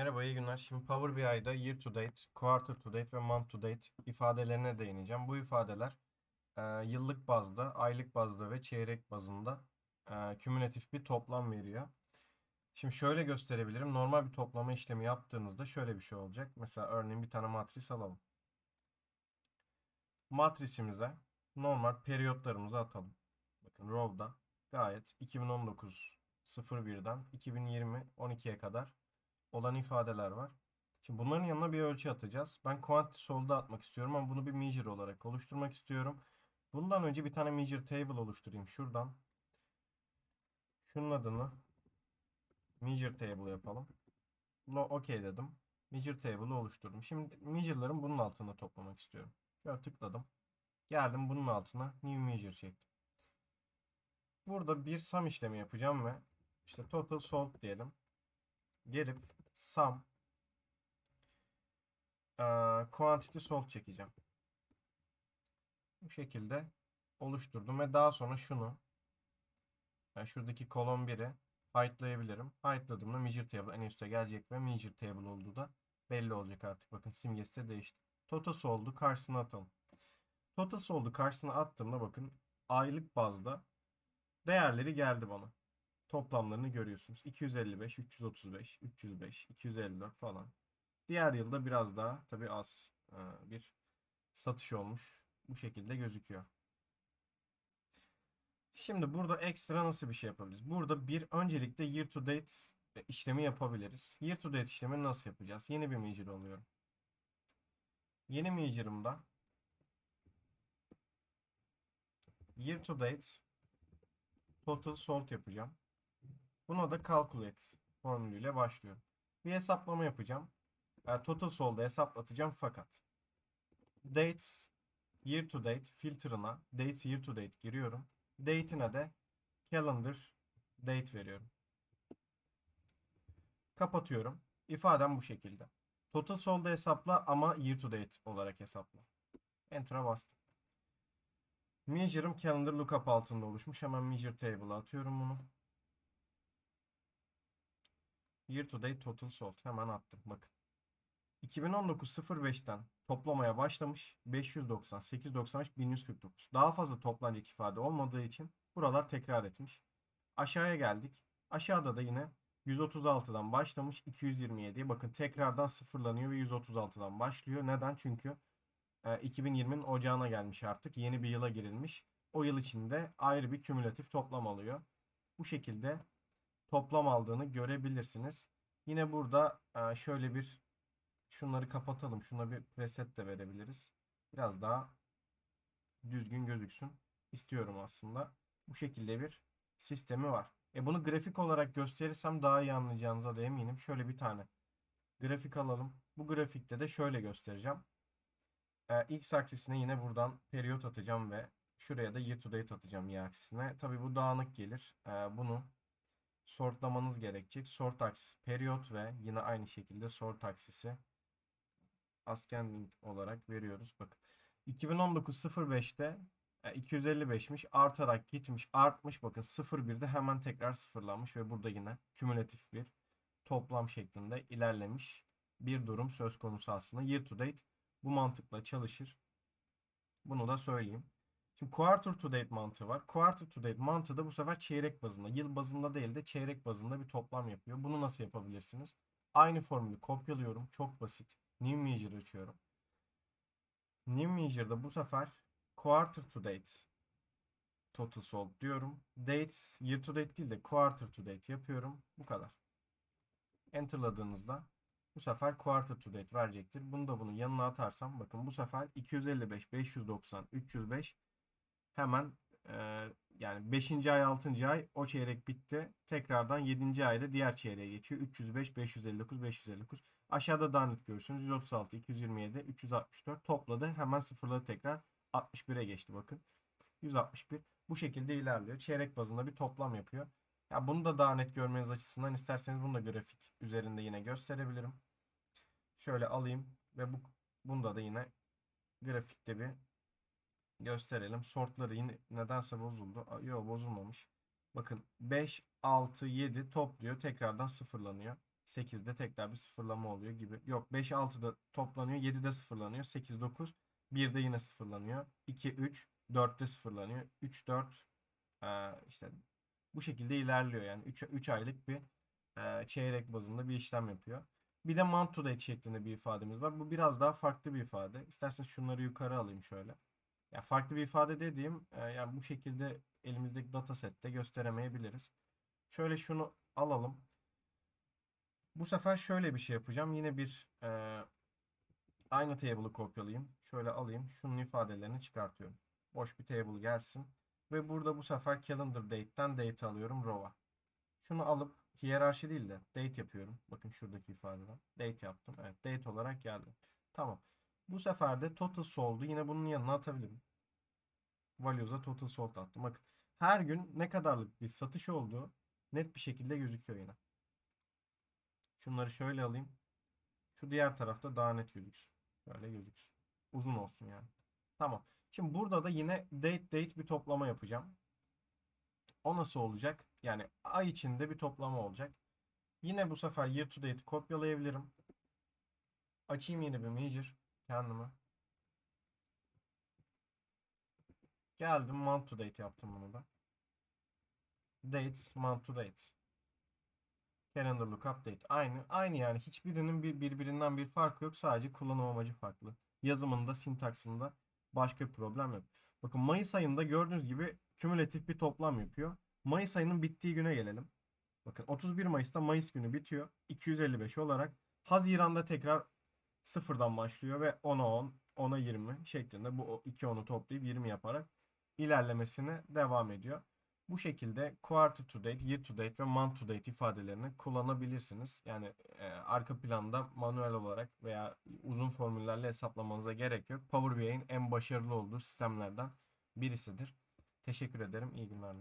Merhaba, iyi günler. Şimdi Power BI'da year to date, quarter to date ve month to date ifadelerine değineceğim. Bu ifadeler e, yıllık bazda, aylık bazda ve çeyrek bazında e, kümülatif bir toplam veriyor. Şimdi şöyle gösterebilirim. Normal bir toplama işlemi yaptığınızda şöyle bir şey olacak. Mesela örneğin bir tane matris alalım. Matrisimize normal periyotlarımızı atalım. Bakın row'da gayet 2019 01'den 2020 12'ye kadar olan ifadeler var. Şimdi bunların yanına bir ölçü atacağız. Ben quantity solda atmak istiyorum ama bunu bir measure olarak oluşturmak istiyorum. Bundan önce bir tane measure table oluşturayım şuradan. Şunun adını measure table yapalım. OK dedim. Measure table'ı oluşturdum. Şimdi measure'ların bunun altına toplamak istiyorum. Şöyle tıkladım. Geldim bunun altına new measure çektim. Burada bir sum işlemi yapacağım ve işte total salt diyelim. Gelip sum eee, quantity salt çekeceğim. Bu şekilde oluşturdum ve daha sonra şunu yani şuradaki kolon 1'i hideleyebilirim. Hideladığımda measure table en üste gelecek ve measure table olduğu da belli olacak artık. Bakın simgesi de değişti. Total soldu karşısına atalım. Total soldu karşısına attığımda bakın aylık bazda değerleri geldi bana. Toplamlarını görüyorsunuz. 255, 335, 305, 254 falan. Diğer yılda biraz daha tabii az e, bir satış olmuş. Bu şekilde gözüküyor. Şimdi burada ekstra nasıl bir şey yapabiliriz? Burada bir öncelikle year to date e, işlemi yapabiliriz. Year to date işlemini nasıl yapacağız? Yeni bir major alıyorum. Yeni major'ımda year to date total salt yapacağım. Buna da calculate formülüyle başlıyorum. Bir hesaplama yapacağım. E, total solda hesaplatacağım fakat dates year to date filter'ına dates year to date giriyorum. Date'ine de calendar date veriyorum. Kapatıyorum. İfadem bu şekilde. Total solda hesapla ama year to date olarak hesapla. Enter'a bastım. Measure'ım calendar lookup altında oluşmuş. Hemen measure table'a atıyorum bunu. Year to date total salt. Hemen attım. Bakın. 2019 05'ten toplamaya başlamış. 590, 895, 1149. Daha fazla toplanacak ifade olmadığı için buralar tekrar etmiş. Aşağıya geldik. Aşağıda da yine 136'dan başlamış 227'ye. Bakın tekrardan sıfırlanıyor ve 136'dan başlıyor. Neden? Çünkü e, 2020'nin ocağına gelmiş artık. Yeni bir yıla girilmiş. O yıl içinde ayrı bir kümülatif toplam alıyor. Bu şekilde toplam aldığını görebilirsiniz. Yine burada e, şöyle bir şunları kapatalım. Şuna bir preset de verebiliriz. Biraz daha düzgün gözüksün istiyorum aslında. Bu şekilde bir sistemi var. E bunu grafik olarak gösterirsem daha iyi anlayacağınıza da eminim. Şöyle bir tane grafik alalım. Bu grafikte de şöyle göstereceğim. E, X aksisine yine buradan periyot atacağım ve şuraya da year to date atacağım Y aksisine. Tabi bu dağınık gelir. E, bunu sortlamanız gerekecek. Sort aksis periyot ve yine aynı şekilde sort aksisi ascending olarak veriyoruz. Bakın 2019 05'te 255'miş artarak gitmiş artmış bakın 01'de hemen tekrar sıfırlanmış ve burada yine kümülatif bir toplam şeklinde ilerlemiş bir durum söz konusu aslında. Year to date bu mantıkla çalışır. Bunu da söyleyeyim. Şimdi quarter to date mantığı var. Quarter to date mantığı da bu sefer çeyrek bazında, yıl bazında değil de çeyrek bazında bir toplam yapıyor. Bunu nasıl yapabilirsiniz? Aynı formülü kopyalıyorum. Çok basit. New measure açıyorum. New measure'da bu sefer quarter to date total salt diyorum. Dates year to date değil de quarter to date yapıyorum. Bu kadar. Enter'ladığınızda bu sefer quarter to date verecektir. Bunu da bunun yanına atarsam bakın bu sefer 255, 590, 305 hemen e, yani 5. ay 6. ay o çeyrek bitti. Tekrardan 7. ayda diğer çeyreğe geçiyor. 305, 559, 559. Aşağıda net görürsünüz. 136, 227, 364 topladı. Hemen sıfırladı tekrar. 61'e geçti bakın. 161. Bu şekilde ilerliyor. Çeyrek bazında bir toplam yapıyor. Ya bunu da daha net görmeniz açısından isterseniz bunu da grafik üzerinde yine gösterebilirim. Şöyle alayım ve bu bunda da yine grafikte bir gösterelim. Sortları yine nedense bozuldu. Yok bozulmamış. Bakın 5, 6, 7 topluyor. Tekrardan sıfırlanıyor. 8'de tekrar bir sıfırlama oluyor gibi. Yok 5 6'da toplanıyor. 7'de sıfırlanıyor. 8 9 1'de yine sıfırlanıyor. 2 3 4'te sıfırlanıyor. 3 4 eee, işte bu şekilde ilerliyor yani 3 3 aylık bir eee, çeyrek bazında bir işlem yapıyor. Bir de month to date şeklinde bir ifademiz var. Bu biraz daha farklı bir ifade. İsterseniz şunları yukarı alayım şöyle. Ya farklı bir ifade dediğim e, yani bu şekilde elimizdeki datasette gösteremeyebiliriz. Şöyle şunu alalım. Bu sefer şöyle bir şey yapacağım. Yine bir e, aynı table'ı kopyalayayım. Şöyle alayım. Şunun ifadelerini çıkartıyorum. Boş bir table gelsin. Ve burada bu sefer calendar date'ten date alıyorum row'a. Şunu alıp hiyerarşi değil de date yapıyorum. Bakın şuradaki ifadeden. Date yaptım. Evet date olarak geldi. Tamam. Bu sefer de total sold'u yine bunun yanına atabilirim. Values'a total sold attım. Bakın her gün ne kadarlık bir satış olduğu net bir şekilde gözüküyor yine. Şunları şöyle alayım. Şu diğer tarafta daha net gözüksün. Böyle gözüksün. Uzun olsun yani. Tamam. Şimdi burada da yine date date bir toplama yapacağım. O nasıl olacak? Yani ay içinde bir toplama olacak. Yine bu sefer year to date'i kopyalayabilirim. Açayım yeni bir major kendime. Geldim month to date yaptım bunu da. Dates month to date. Calendar lookup date. Aynı. Aynı yani. Hiçbirinin bir, birbirinden bir farkı yok. Sadece kullanım amacı farklı. Yazımında, sintaksında başka bir problem yok. Bakın Mayıs ayında gördüğünüz gibi kümülatif bir toplam yapıyor. Mayıs ayının bittiği güne gelelim. Bakın 31 Mayıs'ta Mayıs günü bitiyor. 255 olarak. Haziran'da tekrar sıfırdan başlıyor ve 10'a 10, 10'a 20 şeklinde bu iki 10'u toplayıp 20 yaparak ilerlemesine devam ediyor. Bu şekilde quarter to date, year to date ve month to date ifadelerini kullanabilirsiniz. Yani e, arka planda manuel olarak veya uzun formüllerle hesaplamanıza gerek yok. Power BI'nin en başarılı olduğu sistemlerden birisidir. Teşekkür ederim. İyi günler.